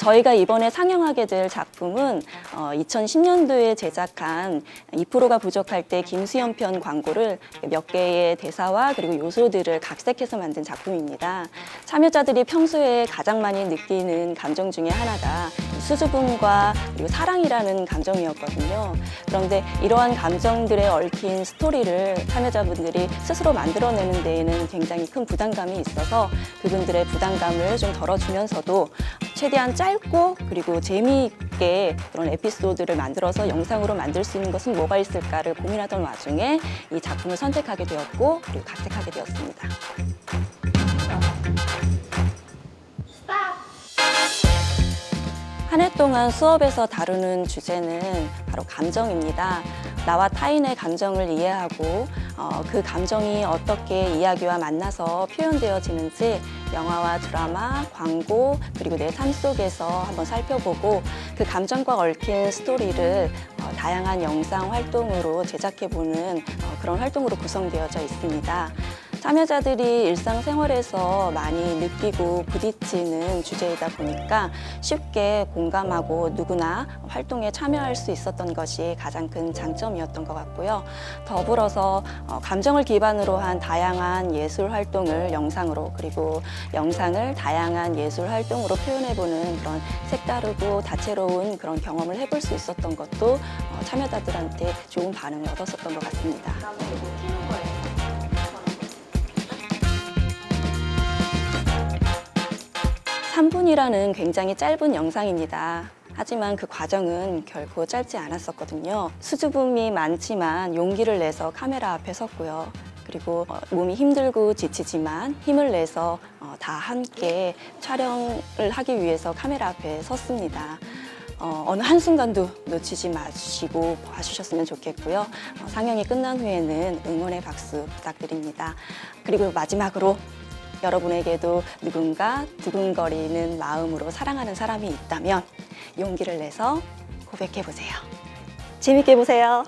저희가 이번에 상영하게 될 작품은 어, 2010년도에 제작한 2%가 부족할 때 김수현 편 광고를 몇 개의 대사와 그리고 요소들을 각색해서 만든 작품입니다. 참여자들이 평소에 가장 많이 느끼는 감정 중에 하나가 수줍음과 그리고 사랑이라는 감정이었거든요. 그런데 이러한 감정들에 얽힌 스토리를 참여자분들이 스스로 만들어내는 데에는 굉장히 큰 부담감이 있어서 그분들의 부담감을 좀 덜어주면서도 최대한 짧고 그리고 재미있게 그런 에피소드를 만들어서 영상으로 만들 수 있는 것은 뭐가 있을까를 고민하던 와중에 이 작품을 선택하게 되었고 그리고 각색하게 되었습니다. 동안 수업에서 다루는 주제는 바로 감정입니다. 나와 타인의 감정을 이해하고 어, 그 감정이 어떻게 이야기와 만나서 표현되어지는지 영화와 드라마, 광고 그리고 내 삶 속에서 한번 살펴보고 그 감정과 얽힌 스토리를 어, 다양한 영상 활동으로 제작해보는 어, 그런 활동으로 구성되어져 있습니다. 참여자들이 일상생활에서 많이 느끼고 부딪히는 주제이다 보니까 쉽게 공감하고 누구나 활동에 참여할 수 있었던 것이 가장 큰 장점이었던 것 같고요. 더불어서 어, 감정을 기반으로 한 다양한 예술 활동을 영상으로 그리고 영상을 다양한 예술 활동으로 표현해보는 그런 색다르고 다채로운 그런 경험을 해볼 수 있었던 것도 어, 참여자들한테 좋은 반응을 얻었었던 것 같습니다. 3분이라는 굉장히 짧은 영상입니다. 하지만 그 과정은 결코 짧지 않았었거든요. 수줍음이 많지만 용기를 내서 카메라 앞에 섰고요. 그리고 어, 몸이 힘들고 지치지만 힘을 내서 어, 다 함께 촬영을 하기 위해서 카메라 앞에 섰습니다. 어, 어느 한순간도 놓치지 마시고 봐주셨으면 좋겠고요. 어, 상영이 끝난 후에는 응원의 박수 부탁드립니다. 그리고 마지막으로 여러분에게도 누군가 두근거리는 마음으로 사랑하는 사람이 있다면 용기를 내서 고백해 보세요. 재밌게 보세요.